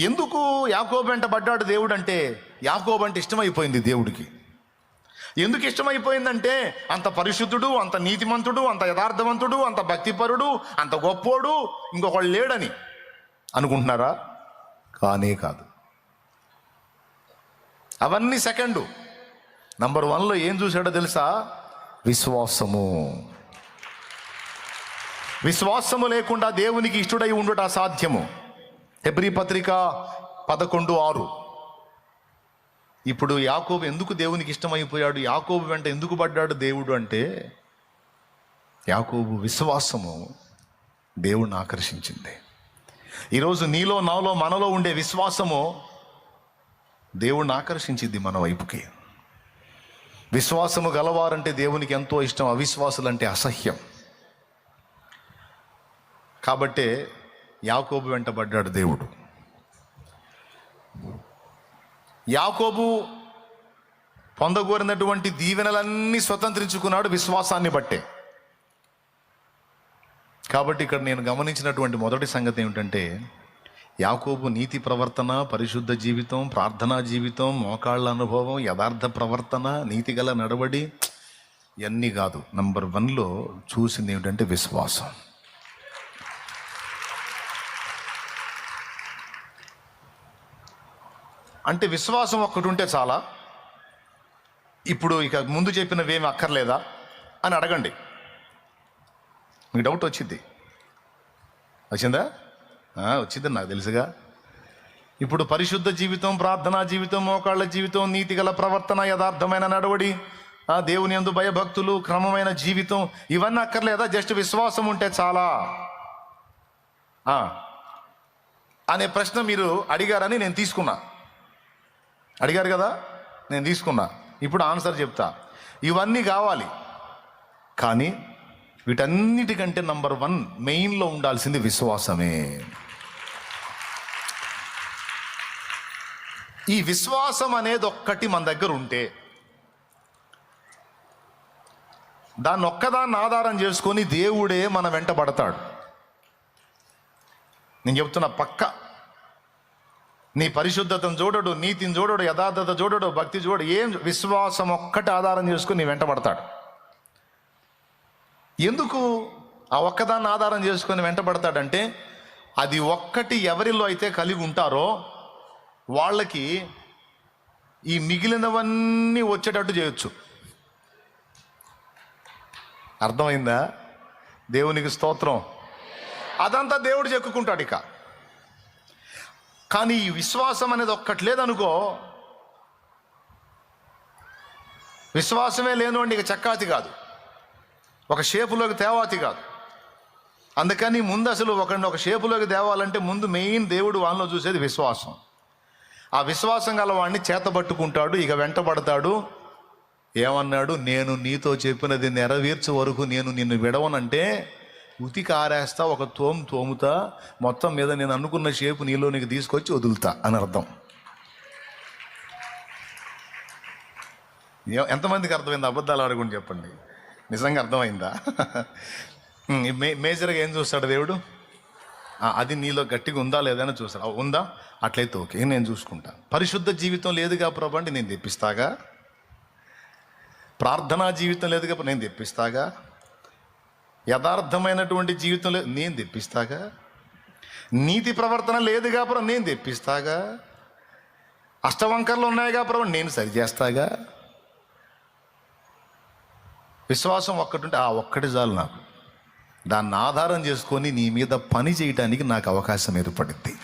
ఎందుకు యాకోబు వెంట పడ్డాడు దేవుడు అంటే యాకోబు అంటే ఇష్టమైపోయింది దేవుడికి. ఎందుకు ఇష్టమైపోయిందంటే అంత పరిశుద్ధుడు అంత నీతిమంతుడు అంత యథార్థవంతుడు అంత భక్తిపరుడు అంత గొప్పోడు ఇంకొకళ్ళు లేడని అనుకుంటున్నారా? కానే కాదు. అవన్నీ సెకండు. నంబర్ వన్లో ఏం చూశాడో తెలుసా? విశ్వాసము. విశ్వాసము లేకుండా దేవునికి ఇష్టడై ఉండటం అసాధ్యము. హెబ్రి పత్రిక పదకొండు ఆరు. ఇప్పుడు యాకోబు ఎందుకు దేవునికి ఇష్టమైపోయాడు? యాకోబు వెంట ఎందుకు పడ్డాడు దేవుడు అంటే యాకోబు విశ్వాసము దేవుణ్ణి ఆకర్షించింది. ఈరోజు నీలో నాలో మనలో ఉండే విశ్వాసము దేవుణ్ణి ఆకర్షించింది మన వైపుకి. విశ్వాసము గలవారంటే దేవునికి ఎంతో ఇష్టం అవిశ్వాసులంటే అసహ్యం. కాబట్టే యాకోబు వెంటబడ్డాడు దేవుడు. యాకోబు పొందగోరినటువంటి దీవెనలన్నీ స్వతంత్రించుకున్నాడు విశ్వాసాన్ని బట్టే. కాబట్టి ఇక్కడ నేను గమనించినటువంటి మొదటి సంగతి ఏమిటంటే యాకోబు నీతి ప్రవర్తన పరిశుద్ధ జీవితం ప్రార్థనా జీవితం మోకాళ్ళ అనుభవం యథార్థ ప్రవర్తన నీతిగల నడవడి ఇవన్నీ కాదు. నంబర్ వన్లో చూసింది ఏమిటంటే విశ్వాసం. అంటే విశ్వాసం ఒక్కటి ఉంటే చాలా. ఇప్పుడు ఇక ముందు చెప్పినవేమి అక్కర్లేదా అని అడగండి. మీకు డౌట్ వచ్చింది? వచ్చిందా వచ్చింది నాకు తెలుసుగా. ఇప్పుడు పరిశుద్ధ జీవితం ప్రార్థనా జీవితం మోకాళ్ళ జీవితం నీతిగల ప్రవర్తన యథార్థమైన నడవడి ఆ, దేవుని యందు భయభక్తులు క్రమమైన జీవితం ఇవన్నీ అక్కర్లేదా? జస్ట్ విశ్వాసం ఉంటే చాలా. అనే ప్రశ్న మీరు అడిగారని నేను తీసుకున్నా. అడిగారు కదా? నేను తీసుకున్నా. ఇప్పుడు ఆన్సర్ చెప్తా. ఇవన్నీ కావాలి. కానీ వీటన్నిటికంటే నంబర్ వన్ మెయిన్లో ఉండాల్సింది విశ్వాసమే. ఈ విశ్వాసం అనేది ఒక్కటి మన దగ్గర ఉంటే దాన్ని ఒక్కదాన్ని ఆధారం చేసుకొని దేవుడే మన వెంట పడతాడు. నేను చెప్తున్నా పక్క. నీ పరిశుద్ధతను చూడడు నీతిని చూడడు యథార్థత చూడడు భక్తి చూడడు ఏం విశ్వాసం ఒక్కటి ఆధారం చేసుకుని నీ వెంటబడతాడు ఎందుకు ఆ ఒక్కదాన్ని ఆధారం చేసుకుని వెంటబడతాడంటే అది ఒక్కటి ఎవరిలో అయితే కలిగి ఉంటారో వాళ్ళకి ఈ మిగిలినవన్నీ వచ్చేటట్టు చేయొచ్చు. అర్థమైందా? దేవునికి స్తోత్రం. అదంతా దేవుడు చెక్కుకుంటాడు ఇక. కానీ ఈ విశ్వాసం అనేది ఒక్కటి లేదనుకో విశ్వాసమే లేనివాడిని ఇక చక్కాతి కాదు. ఒక షేపులోకి తేవాతి కాదు. అందుకని ముందు అసలు ఒకరిని ఒక షేపులోకి తేవాలంటే ముందు మెయిన్ దేవుడు వాళ్ళలో చూసేది విశ్వాసం. ఆ విశ్వాసం గల వాడిని చేతబట్టుకుంటాడు ఇక వెంటబడతాడు. ఏమన్నాడు? నేను నీతో చెప్పినది నెరవేర్చే వరకు నేను నిన్ను విడవనంటే ఉతికి ఆరేస్తా ఒక తోము తోముతా మొత్తం మీద నేను అనుకున్న షేపు నీలో నీకు తీసుకొచ్చి వదులుతా అని అర్థం. ఎంతమందికి అర్థమైంది అబద్ధాలు ఆడకుండా చెప్పండి? నిజంగా అర్థమైందా? మే మేజర్గా ఏం చూస్తాడు దేవుడు? అది నీలో గట్టిగా ఉందా లేదా అని చూస్తాడు. ఉందా? అట్లయితే ఓకే నేను చూసుకుంటా. పరిశుద్ధ జీవితం లేదుగా ప్రభు అంటే నేను తెప్పిస్తాగా? ప్రార్థనా జీవితం లేదుగా నేను తెప్పిస్తాగా? యథార్థమైనటువంటి జీవితం లేదు నేను తెప్పిస్తాగా? నీతి ప్రవర్తన లేదుగా ప్రభు నేను తెప్పిస్తాగా? అష్టవంకర్లు ఉన్నాయిగా ప్రభు నేను సరిచేస్తాగా? విశ్వాసం ఒక్కటి ఉంటే ఆ ఒక్కటి చాలు నాకు. దాన్ని ఆధారం చేసుకొని నీ మీద పని చేయటానికి నాకు అవకాశం ఏర్పడింది.